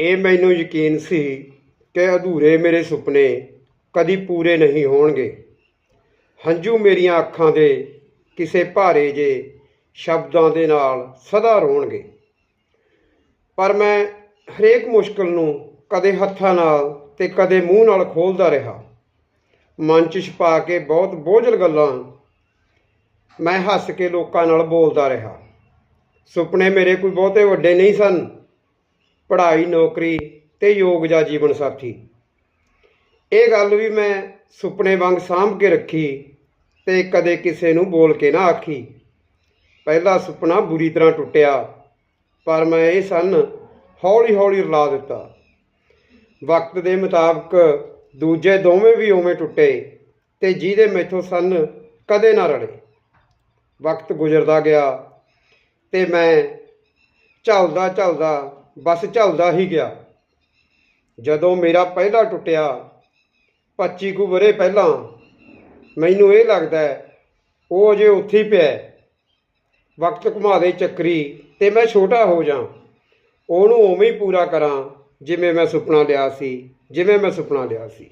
ਇਹ ਮੈਨੂੰ ਯਕੀਨ ਸੀ ਕਿ ਅਧੂਰੇ ਮੇਰੇ ਸੁਪਨੇ ਕਦੀ ਪੂਰੇ ਨਹੀਂ ਹੋਣਗੇ। ਹੰਝੂ ਮੇਰੀਆਂ ਅੱਖਾਂ ਦੇ ਕਿਸੇ ਭਾਰੇ ਜੇ ਸ਼ਬਦਾਂ ਦੇ ਨਾਲ ਸਦਾ ਰੋਣਗੇ। ਪਰ ਮੈਂ ਹਰੇਕ ਮੁਸ਼ਕਲ ਨੂੰ ਕਦੇ ਹੱਥਾਂ ਨਾਲ ਤੇ ਕਦੇ ਮੂੰਹ ਨਾਲ ਖੋਲਦਾ ਰਿਹਾ। ਮਨ 'ਚ ਛਪਾ ਕੇ ਬਹੁਤ ਬੋਝਲ ਗੱਲਾਂ ਮੈਂ ਹੱਸ ਕੇ ਲੋਕਾਂ ਨਾਲ ਬੋਲਦਾ ਰਿਹਾ। ਸੁਪਨੇ ਮੇਰੇ ਕੋਈ ਬਹੁਤੇ ਵੱਡੇ ਨਹੀਂ ਸਨ। ਪੜ੍ਹਾਈ, ਨੌਕਰੀ ਤੇ ਯੋਗ ਜਾਂ ਜੀਵਨ ਸਾਥੀ। ਇਹ ਗੱਲ ਵੀ ਮੈਂ ਸੁਪਨੇ ਵਾਂਗ ਸਾਂਭ ਕੇ ਰੱਖੀ ਤੇ ਕਦੇ ਕਿਸੇ ਨੂੰ ਬੋਲ ਕੇ ਨਾ ਆਖੀ। ਪਹਿਲਾ ਸੁਪਨਾ ਬੁਰੀ ਤਰ੍ਹਾਂ ਟੁੱਟਿਆ, ਪਰ ਮੈਂ ਇਹ ਸਨ ਹੌਲੀ-ਹੌਲੀ ਰਲਾ ਦਿੱਤਾ। ਵਕਤ ਦੇ ਮੁਤਾਬਕ ਦੂਜੇ ਦੋਵੇਂ ਵੀ ਉਵੇਂ ਟੁੱਟੇ ਤੇ ਜਿਹਦੇ ਮੈਥੋਂ ਸਨ ਕਦੇ ਨਾ ਰਲੇ। ਵਕਤ ਗੁਜ਼ਰਦਾ ਗਿਆ ਤੇ ਮੈਂ ਝਲਦਾ ਝਲਦਾ ਬਸ ਝੱਲਦਾ ਹੀ ਗਿਆ। ਜਦੋਂ ਮੇਰਾ ਪਹਿਲਾ ਟੁੱਟਿਆ 25 ਕੁ ਵਰੇ ਪਹਿਲਾਂ, ਮੈਨੂੰ ਇਹ ਲੱਗਦਾ ਉਹ ਅਜੇ ਉੱਥੇ ਹੀ ਪਿਆ ਵਕਤ ਘੁਮਾ ਦੇ ਚੱਕਰੀ ਤੇ ਮੈਂ ਛੋਟਾ ਹੋ ਜਾ ਉਹਨੂੰ ਉਵੇਂ ਹੀ ਪੂਰਾ ਕਰਾਂ, ਜਿਵੇਂ ਮੈਂ ਸੁਪਨਾ ਲਿਆ ਸੀ, ਜਿਵੇਂ ਮੈਂ ਸੁਪਨਾ ਲਿਆ ਸੀ।